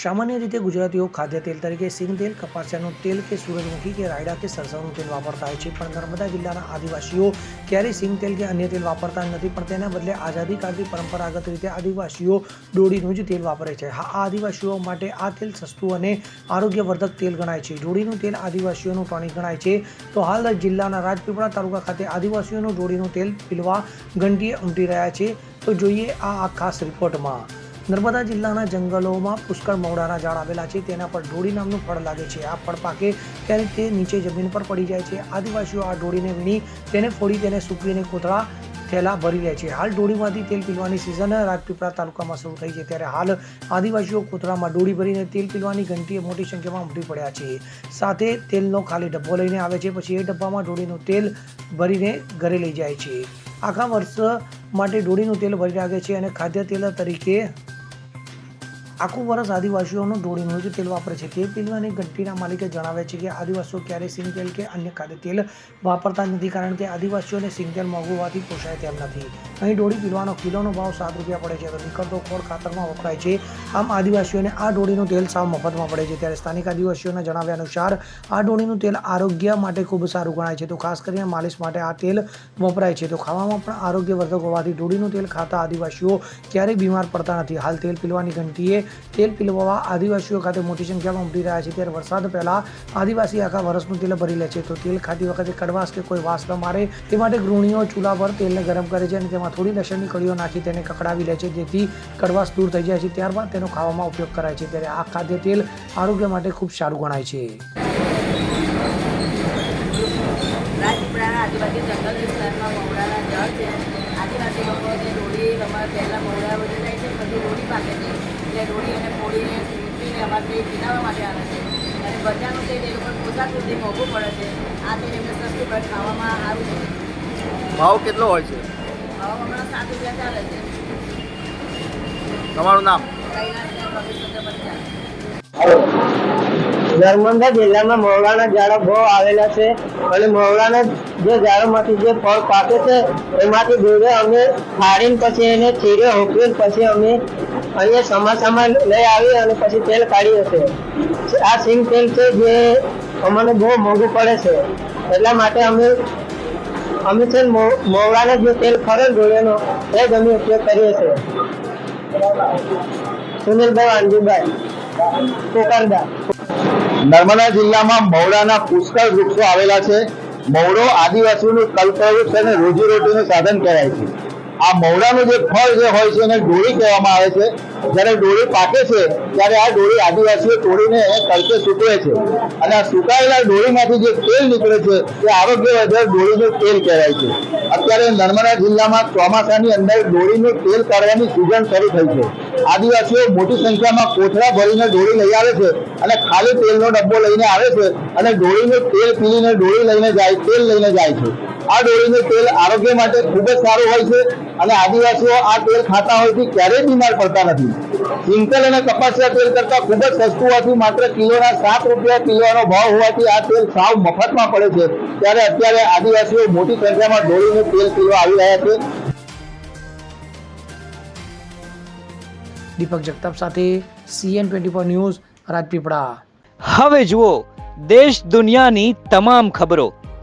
સામાન્ય રીતે ગુજરાતીઓ ખાદ્ય તેલ તરીકે સિંગ તેલ, કપાસિયાનું તેલ કે સૂરજમુખી કે રાયડા કે સરસવનું તેલ વાપરતા હોય છે. પણ નર્મદા જિલ્લાના આદિવાસીઓ ક્યારેય સિંગ તેલ કે અન્ય તેલ વાપરતા નથી, પણ તેના બદલે આઝાદી કાળથી પરંપરાગત રીતે આદિવાસીઓ ડોડીનું જ તેલ વાપરે છે. આ આદિવાસીઓ માટે આ તેલ સસ્તું અને આરોગ્યવર્ધક તેલ ગણાય છે. ડોડીનું તેલ આદિવાસીઓનું ટોનિક ગણાય છે. તો હાલ જિલ્લાના રાજપીપળા તાલુકા ખાતે આદિવાસીઓનું ડોડીનું તેલ પીલવા ઘંટીએ ઉમટી રહ્યા છે. તો જોઈએ આ ખાસ રિપોર્ટમાં. નર્મદા જિલ્લાના જંગલોમાં પુષ્કળ મવડાના ઝાડ આવેલા છે. તેના પર ઢોળી નામનું ફળ લાગે છે. આ ફળ પાકે ત્યારે તે નીચે જમીન પર પડી જાય છે. આદિવાસીઓ આ ઢોળીને વીણી તેને ફોડી તેને સૂકવીને કોથળા થેલા ભરી રહ્યા છે. હાલ ડોળીમાંથી તેલ પીલવાની સિઝન રાજપીપળા તાલુકામાં શરૂ થઈ છે. ત્યારે હાલ આદિવાસીઓ કોથળામાં ડોળી ભરીને તેલ પીલવાની ઘંટીએ મોટી સંખ્યામાં ઉમટી પડ્યા છે. સાથે તેલનો ખાલી ડબ્બો લઈને આવે છે. પછી એ ડબ્બામાં ડોળીનું તેલ ભરીને ઘરે લઈ જાય છે. આખા વર્ષ માટે ડોળીનું તેલ ભરી રાખે છે અને ખાદ્ય તેલ તરીકે આખું વર્ષ આદિવાસીઓનું ડોળીનું જ તેલ વાપરે છે. તે પીલવાની ઘંટીના માલિકે જણાવે છે કે આદિવાસીઓ ક્યારેય સિંગ તેલ કે અન્ય ખાદ્ય તેલ વાપરતા નથી કારણ કે આદિવાસીઓને સિંગ તેલ મોંઘું હોવાથી પોષાય તેમ નથી. અહીં ડોળી પીલવાનો કિલોનો ભાવ સાત રૂપિયા પડે છે તો નીકળતો ખોળ ખાતરમાં વપરાય છે. આમ આદિવાસીઓને આ ડોળીનું તેલ સાવ મફતમાં પડે છે. ત્યારે સ્થાનિક આદિવાસીઓના જણાવ્યા અનુસાર આ ડોળીનું તેલ આરોગ્ય માટે ખૂબ સારું ગણાય છે. તો ખાસ કરીને માલિશ માટે આ તેલ વપરાય છે. તો ખાવામાં પણ આરોગ્યવર્ધક હોવાથી ડોળીનું તેલ ખાતા આદિવાસીઓ ક્યારેય બીમાર પડતા નથી. હાલ તેલ પીલવાની ઘંટીએ તેલ પીલવવા આદિવાસીઓ ખાતે મોટી સંખ્યામાં ઉમટી રહ્યા છે. ત્યારે વરસાદ પહેલા આદિવાસી આખા વર્ષનું તેલ ભરી લે છે. તો તેલ ખાતી વખતે કડવાશ કે કોઈ વાસ ન મારે તે માટે ગૃહિણીઓ ચૂલા પર તેલને ગરમ કરે છે અને તેમાં થોડી લસણની કળીઓ નાખી તેને કકડાવી લે છે, જેથી કડવાશ દૂર થઈ જાય છે. ત્યારબાદ તેનો ખાવામાં ઉપયોગ કરાય છે. ત્યારે આ ખાદ્ય તેલ આરોગ્ય માટે ખૂબ સારું ગણાય છે. આજુબાજુ જંગલ વિસ્તારમાં મવડાના જળ છે. આદિવાસી લોકોને ડોળી અમારે પહેલાં મવડા બધું જાય છે, પછી ડોળી પાકે છે. એટલે ડોળી અને ફોડીને સૂકવીને અમારે પીનાવા માટે આવે છે. અને બજારનું તેલ એ લોકો પોશાક સુધી મોંઘું પડે છે. આ તેલ એમને સસ્તું પણ ખાવામાં સારું છે. ભાવ કેટલો હોય છે? ભાવ હમણાં સાત રૂપિયા ચાલે છે. તમારું નામ? નર્મદા જિલ્લામાં મવડાના ઝાડો બહુ આવેલા છે અને મવડાના જે ઝાડોમાંથી જે ફળ પાકે છે એમાંથી દૂધે અમે ફાડીને પછી એને ચીરે હોકવીને પછી અમે અહીંયા સમાસામાં લઈ આવી અને પછી તેલ કાઢીએ છીએ આ સિંગ તેલ છે જે અમને બહુ મોંઘું પડે છે. એટલા માટે અમે અમે છે ને જે તેલ ખરો ડોળેનો એ જ અમે ઉપયોગ કરીએ છીએ. સુનિલભાઈ વાંજીભાઈ કોકરદા. નર્મદા જિલ્લામાં મવડાના પુષ્કળ વૃક્ષો આવેલા છે. મવડો આદિવાસીઓનું કલ્પવૃક્ષ અને રોજીરોટીનું સાધન કહેવાય છે. આ મવડાનું જે ફળ જે હોય છે એને ડોળી કહેવામાં આવે છે. જ્યારે ડોળી પાકે છે, ત્યારે આ ડોળી આદિવાસીઓ તોડીને તડકે સૂકવે છે. અને આ સુકાયેલા ડોળીમાંથી જે તેલ નીકળે છે તે આરોગ્યવર્ધક ડોળીનું તેલ કહેવાય છે. અત્યારે નર્મદા જિલ્લામાં ચોમાસાની અંદર ડોળીનું તેલ કાઢવાની સિઝન શરૂ થઈ છે. આદિવાસીઓ મોટી સંખ્યામાં કોથળા ભરીને ડોળી લઈ આવે છે અને ખાલી તેલનો ડબ્બો લઈને આવે છે અને ડોળીનું તેલ પીલીને ડોળી લઈને જાય, તેલ લઈને જાય છે. આ ડોળીનું તેલ આરોગ્ય માટે ખૂબ જ સારું હોય છે અને આદિવાસીઓ આ તેલ ખાતા હોયથી ક્યારેય બીમાર પડતા નથી. સિંકલ અને કપાસિયા તેલ કરતાં ખૂબ જ સસ્તું હોવાથી માત્ર કિલોના સાત રૂપિયા કિલોનો ભાવ હોવાથી આ તેલ સાવ મફતમાં પડે છે. ત્યારે અત્યારે આદિવાસીઓ મોટી સંખ્યામાં ડોળીનું તેલ પીવા આવી રહ્યા છે. દીપક જગતાપ સાથે CN twenty four news Rajpipla હવે જુઓ દેશ દુનિયાની તમામ ખબરો.